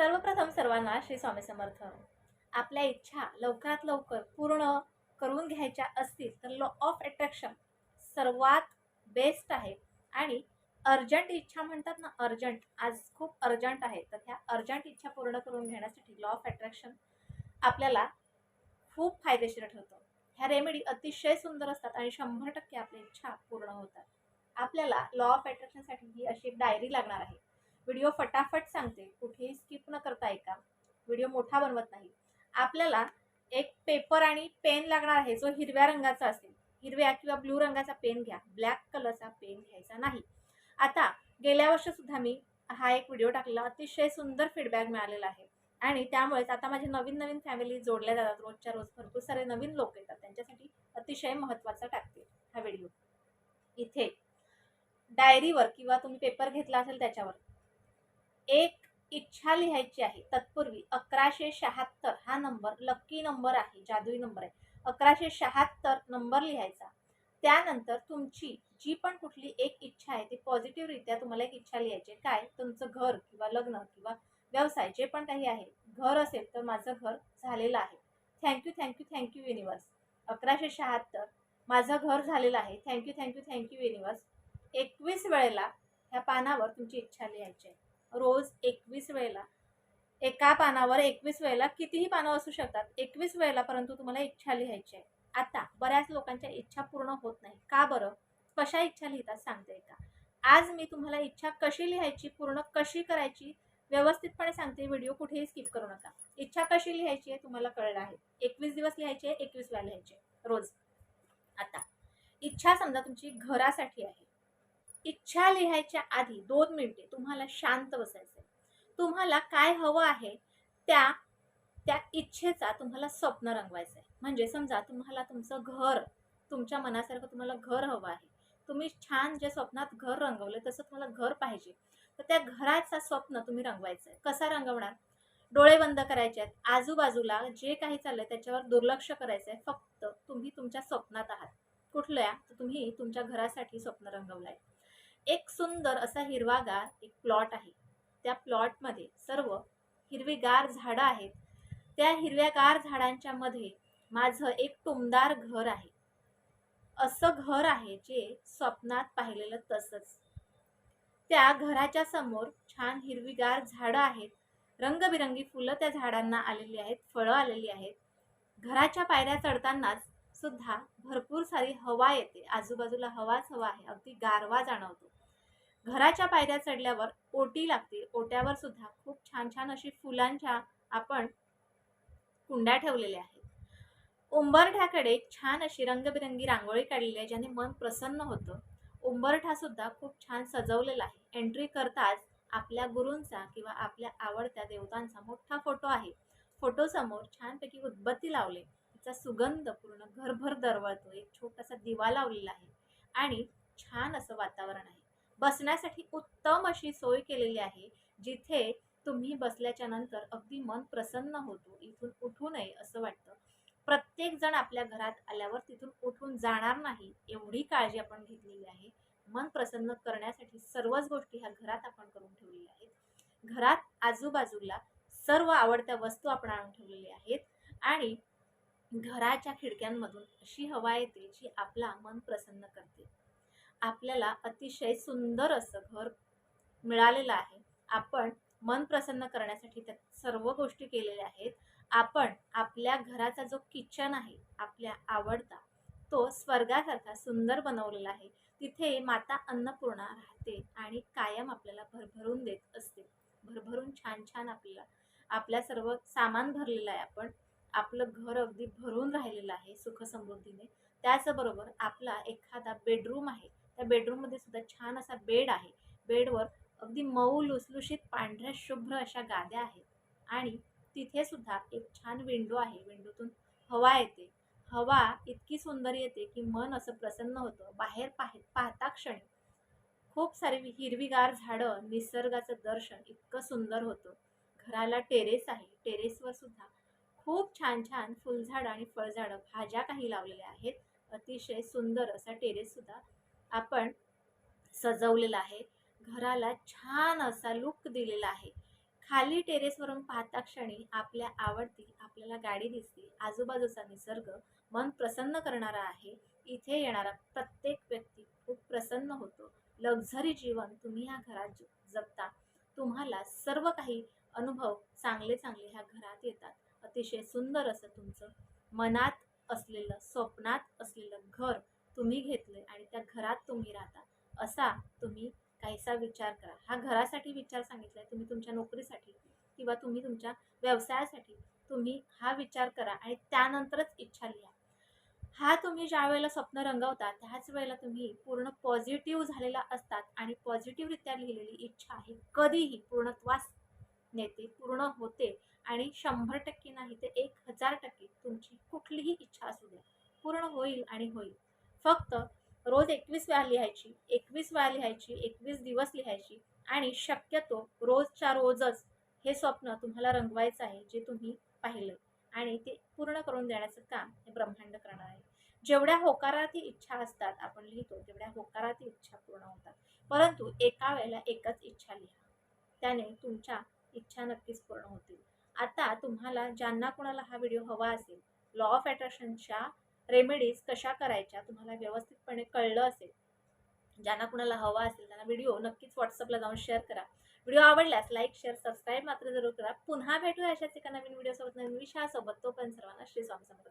सर्वप्रथम सर्वांना श्री स्वामी समर्थ. आपल्या इच्छा लवकरात लवकर पूर्ण करून घ्यायच्या असतील तर लॉ ऑफ अट्रॅक्शन सर्वात बेस्ट आहे. आणि अर्जंट इच्छा म्हणतात ना अर्जंट आज खूप अर्जंट आहे. तर ह्या अर्जंट इच्छा पूर्ण करून घेण्यासाठी लॉ ऑफ अट्रॅक्शन आपल्याला खूप फायदेशीर ठरतो. ह्या रेमेडी अतिशय सुंदर असतात आणि शंभर टक्के आपल्या इच्छा पूर्ण होतात. आपल्याला लॉ ऑफ अट्रॅक्शनसाठी ही अशी एक डायरी लागणार आहे. व्हिडिओ फटाफट सांगते. कुठेही स्किप न करता ऐका. व्हिडिओ मोठा बनवत नाही. आपल्याला एक पेपर आणि पेन लागणार आहे. जो हिरव्या रंगाचा असेल. हिरव्या किंवा ब्लू रंगाचा पेन घ्या. ब्लॅक कलरचा पेन घ्यायचा नाही. आता गेल्या वर्षीसुद्धा मी हा एक व्हिडिओ टाकलेला. अतिशय सुंदर फीडबॅक मिळालेला आहे. आणि त्यामुळेच आता माझी नवीन नवीन फॅमिली जोडल्या जातात. रोजच्या रोज भरपूर सारे नवीन लोक येतात. त्यांच्यासाठी अतिशय महत्त्वाचा टाकते हा व्हिडिओ. इथे डायरीवर किंवा तुम्ही पेपर घेतला असेल त्याच्यावर एक इच्छा लिहायची आहे. तत्पूर्वी अकराशे शहात्तर हा नंबर लक्की नंबर आहे जादुई नंबर आहे. अकराशे शहात्तर नंबर लिहायचा. त्यानंतर तुमची जी पण कुठली एक इच्छा आहे ती पॉझिटिव्हरित्या तुम्हाला एक इच्छा लिहायची आहे. काय? तुमचं घर किंवा लग्न किंवा व्यवसाय जे पण काही आहे. घर असेल तर माझं घर झालेलं आहे. थँक्यू थँक्यू थँक्यू युनिवर्स अकराशे शहात्तर माझं घर झालेलं आहे. थँक्यू थँक्यू थँक्यू युनिवर्स एकवीस वेळेला ह्या पानावर तुमची इच्छा लिहायची आहे. रोज एकवीस वेळेला. एका पानावर एकवीस वेळेला कितीही पानं असू शकतात एकवीस वेळेला परंतु तुम्हाला इच्छा लिहायची आहे. आता बऱ्याच लोकांच्या इच्छा पूर्ण होत नाही. का बरं? कशा इच्छा लिहितात सांगते का? आज मी तुम्हाला इच्छा कशी लिहायची पूर्ण कशी करायची व्यवस्थितपणे सांगते व्हिडिओ कुठेही स्किप करू नका. इच्छा कशी लिहायची आहे तुम्हाला कळलं आहे. एकवीस दिवस लिहायची आहे एकवीस वेळा लिहायची. आहे रोज. आता इच्छा समजा तुमची घरासाठी आहे. इच्छा लिहायच्या आधी दोन मिनिटे तुम्हाला शांत बसायचं आहे तुम्हाला काय हवं आहे त्या त्या इच्छेचा तुम्हाला स्वप्न रंगवायचं आहे म्हणजे समजा तुम्हाला तुमचं घर तुमच्या मनासारखं तुम्हाला घर हवं आहे. तुम्ही छान जे स्वप्नात घर रंगवलं तसं तुम्हाला घर पाहिजे. तर त्या घराचा स्वप्न तुम्ही रंगवायचं आहे कसा रंगवणार? डोळे बंद करायचे आहेत आजूबाजूला जे काही चाललंय त्याच्यावर दुर्लक्ष करायचं आहे फक्त तुम्ही तुमच्या स्वप्नात आहात. कुठल्या? तर तुम्ही तुमच्या घरासाठी स्वप्न रंगवलं आहे एक सुंदर असा हिरवागार एक प्लॉट आहे. त्या प्लॉटमध्ये सर्व हिरवीगार झाडं आहेत. त्या हिरव्यागार झाडांच्या मध्ये माझं एक टुमदार घर आहे. असं घर आहे जे स्वप्नात पाहिलेलं तसंच. त्या घराच्या समोर छान हिरवीगार झाडं आहेत. रंगबिरंगी फुलं त्या झाडांना आलेली आहेत फळं आलेली आहेत. घराच्या पायऱ्या चढतानाच सुद्धा भरपूर सारी हवा येते. आजूबाजूला हवाच हवा आहे. अगदी गारवा जाणवतो. घराच्या पायऱ्या चढल्यावर ओटी लागते ओट्यावर सुद्धा खूप छान छान अशी फुलांच्या आपण कुंड्या ठेवलेल्या आहेत. उंबरठ्याकडे छान अशी रंगबिरंगी रांगोळी काढलेली आहे ज्याने मन प्रसन्न होतं. उंबरठा सुद्धा खूप छान सजवलेला आहे. एंट्री करताच आपल्या गुरूंचा किंवा आपल्या आवडत्या देवतांचा मोठा फोटो आहे. फोटोसमोर छानपैकी उदबत्ती लावले. तिचा सुगंध पूर्ण घरभर दरवळतो एक छोटासा दिवा लावलेला आहे. आणि छान असं वातावरण आहे. बसण्यासाठी उत्तम अशी सोय केलेली आहे जिथे तुम्ही बसल्याच्या नंतर अगदी मन प्रसन्न होतो इथून उठू नये असं वाटतं. प्रत्येक जण आपल्या घरात आल्यावर तिथून उठून जाणार नाही एवढी काळजी आपण घेतलेली आहे. मन प्रसन्न करण्यासाठी सर्वच गोष्टी ह्या घरात आपण करून ठेवलेल्या आहेत. घरात आजूबाजूला सर्व आवडत्या वस्तू आपण आणून ठेवलेल्या आहेत आणि घराच्या खिडक्यांमधून अशी हवा येते जी आपला मन प्रसन्न करते. आपल्याला अतिशय सुंदर असं घर मिळालेलं आहे. आपण मन प्रसन्न करण्यासाठी त्यात सर्व गोष्टी केलेल्या आहेत. आपण आपल्या घराचा जो किचन आहे आपल्या आवडता तो स्वर्गासारखा सुंदर बनवलेला आहे. तिथे माता अन्नपूर्णा राहते आणि कायम आपल्याला भरभरून देत असते. भरभरून छान छान आपल्याला आपल्या सर्व सामान भरलेलं आहे आपण. आपलं घर अगदी भरून राहिलेलं आहे सुखसमृद्धीने त्याचबरोबर आपला एखादा बेडरूम आहे त्या बेडरूममध्ये सुद्धा छान असा बेड आहे. बेडवर अगदी मऊ लुसलुशीत पांढऱ्या शुभ्र अशा गाद्या आहेत. आणि तिथे सुद्धा एक छान विंडो आहे. विंडोतून हवा येते. हवा इतकी सुंदर येते की मन असं प्रसन्न होतं. बाहेर पाह पाहता क्षणी खूप सारी हिरवीगार झाडं निसर्गाचं दर्शन इतकं सुंदर होतं. घराला टेरेस आहे. टेरेसवर सुद्धा खूप छान छान फुलझाडं आणि फळझाडं भाज्या काही लावलेल्या आहेत. अतिशय सुंदर असा टेरेस सुद्धा आपण सजवलेलं आहे. घराला छान असा लुक दिलेला आहे. खाली टेरेसवरून पाहता क्षणी आपल्या आवडती आपल्याला गाडी दिसते. आजूबाजूचा निसर्ग मन प्रसन्न करणारा आहे. इथे येणारा प्रत्येक व्यक्ती खूप प्रसन्न होतो. लक्झरी जीवन तुम्ही ह्या घरात जगता. तुम्हाला सर्व काही अनुभव चांगले चांगले ह्या घरात येतात. अतिशय सुंदर असं तुमचं मनात असलेलं स्वप्नात असलेलं घर तुम्ही घेत. तुम्ही राहता. असा तुम्ही काहीसा विचार करा. हा घरासाठी विचार सांगितलाय तुम्ही तुमच्या नोकरीसाठी किंवा तुम्ही तुमच्या व्यवसायासाठी तुम्ही हा विचार करा आणि त्यानंतरच इच्छा लिहा. हा तुम्ही ज्या वेळेला स्वप्न रंगवता त्याच वेळेला तुम्ही पूर्ण पॉझिटिव्ह झालेला असतात आणि पॉझिटिव्हरित्या लिहिलेली इच्छा ही कधीही पूर्णत्वास नेते पूर्ण होते आणि शंभर टक्के नाही ते एक हजार टक्के तुमची कुठलीही इच्छा असू द्या. पूर्ण होईल आणि होईल. फक्त रोज एकवीस वेळा लिहायची एकवीस वेळा लिहायची एकवीस दिवस लिहायची. आणि शक्यतो रोजच्या रोजच हे स्वप्न तुम्हाला रंगवायचं आहे जे तुम्ही पाहिलं. आणि ते पूर्ण करून देण्याचं काम हे ब्रह्मांड करणार आहे. जेवढ्या होकारार्थी इच्छा असतात आपण लिहितो तेवढ्या होकारार्थी इच्छा पूर्ण होतात. परंतु एका वेळेला एकच इच्छा लिहा. त्याने तुमच्या इच्छा नक्कीच पूर्ण होतील. आता तुम्हाला ज्यांना कोणाला हा व्हिडिओ हवा असेल लॉ ऑफ अट्रॅक्शनच्या रेमेडीज कशा करायच्या तुम्हाला व्यवस्थितपणे कळलं असेल ज्यांना कुणाला हवा असेल त्यांना व्हिडिओ नक्कीच व्हॉट्सअपला जाऊन शेअर करा. व्हिडिओ आवडल्यास लाईक शेअर सबस्क्राईब मात्र जरूर करा. पुन्हा भेटूया अशाच एका नवीन व्हिडिओसोबत नवीन विषयासोबत. तोपर्यंत सर्वांना श्री स्वामी समर्थ.